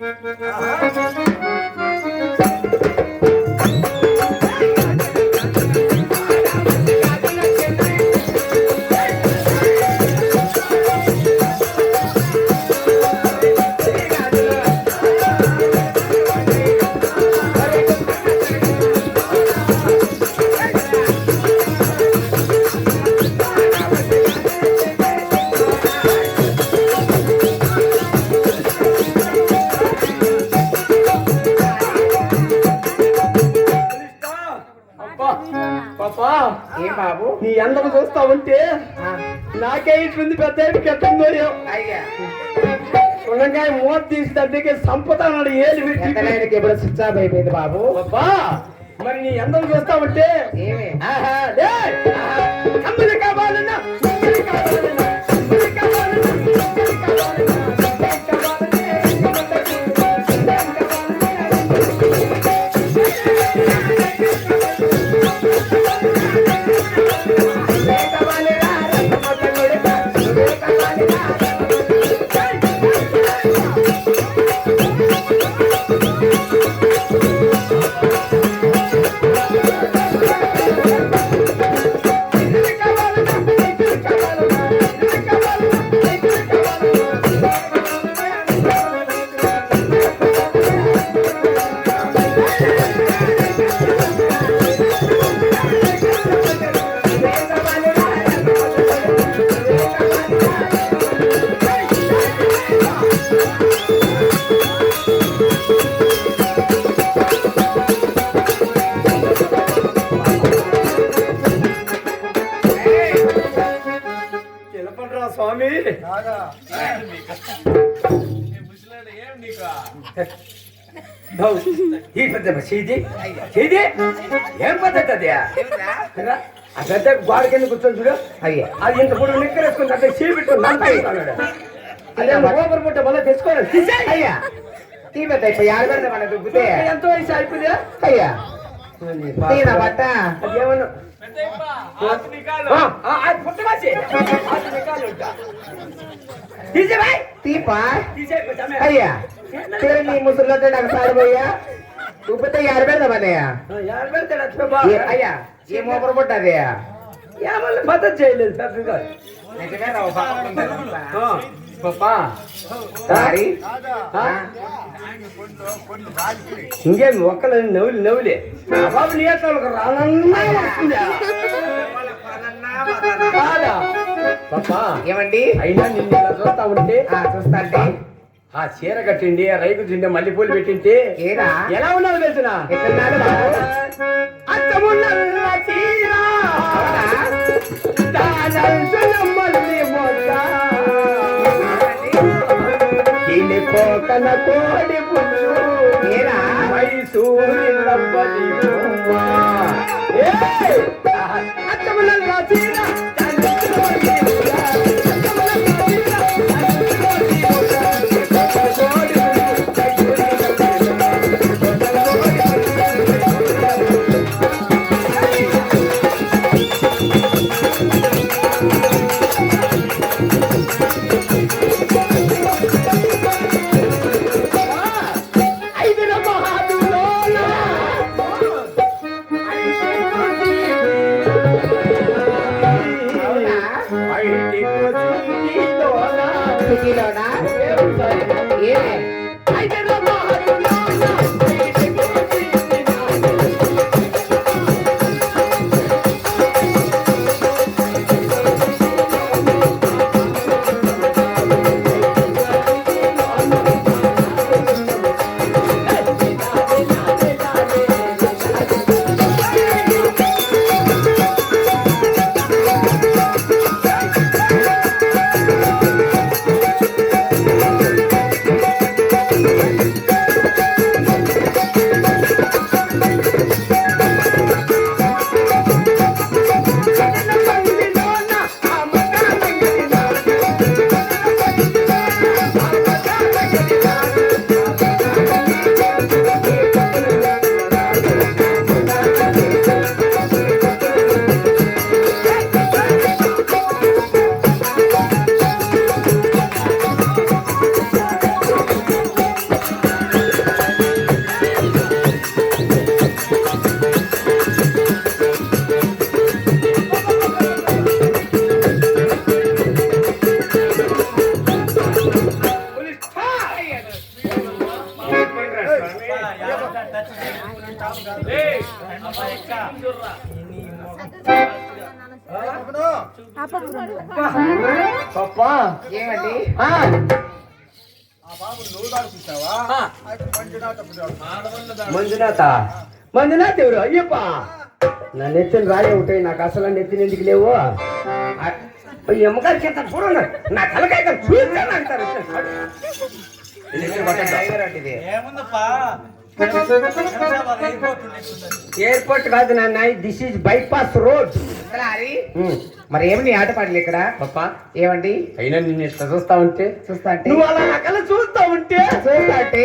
అబ్బా, పాపా? ఏ బాబు? నీ అందరం చూస్తా ఉంటే నాకే ఇట్లుంది పెద్ద ఎట్టుందో అయ్యా. ఉండగాయ మూత తీసి దగ్గరికి ఏలు పెట్టి ఎంతలైనకి ఎప్పుడు స్విచ్ ఆఫ్ అయిపోయింది బాబు? అబ్బా! మరి నీ అందరం చూస్తా ఉంటే ఏమి? ఆహా, లే, ఆహా, वाले స్వామి. ఈ పెద్ద చేది చేది ఏం పద్ధతి అది? ఆ పెద్ద గోడ కింద కూర్చొని చూడు? అయ్యా అది ఇంత నిక్కరేసుకుని చేయి పెట్టుకుని అదే ఓవర్ పుట్ట మళ్ళీ తెచ్చుకోవాలి. అయ్యా తీ పెద్ద ఇప్పుడు యారు పెడతా మన దుబ్బితే? ఎంత వయసు అయిపోయిందా? అయ్యా తీనా బట్ట? అదేమన్నా હાથ નિકાલો હા હાથ ફૂટવા છે હાથ નિકાલો તીજે ભાઈ તી પા તીજે તમે અરિયા તેરની મુસલત ડગસાર ભૈયા તું પતે યાર બેર દબનેયા યાર બેર તેડા છે બા અયા જે મો પર બોટા દેયા યા મને ફત જઈ લે સાફ નિકાલ ને કે ના બાપા હા నవ్వులు నవ్వులే. ఆ బాబు నియోజకవర్గం రానన్నా వస్తుందా? కాదా? పాపా ఏమండి? అయినా నిన్ను ఇలా చూస్తా ఉంటే ఆ, చూస్తా అంటే? ఆ చీర కట్టిండి ఆ రైకు తిండి మల్లెపూలు పెట్టింటే ఎలా ఉన్నావు తెలుసునా? ఎక్కడున్నాడు కోకన కోడి ఏరా మైసూరి. ఏయ్! అత్తమున్న కిలోనా? ఏ అయితే పప్పా? ఏమండి? ఆ, మంజునాథ. మంజునాథ్ ఎవరు? అయ్యప్ప. నా నెత్తిన రాయి ఉంటాయి నాకు అసలు నెత్తిన ఎందుకు లేవు? అమ్మగారికి ఎంత చూడండి. నా తలకాయ చూస్తాను అంటారు. ఎయిర్పోర్ట్ కాదు నాన్న దిస్ ఈజ్ బైపాస్ రోడ్ మరి ఏమి నీ ఆట పాటలు ఇక్కడ? పప్ప. ఏమండి? అయినా నిన్ను ఇట్లా చూస్తా ఉంటే చూస్తా అంటే? నువ్వు అలా నకలు చూస్తా ఉంటే? చూస్తా అంటే?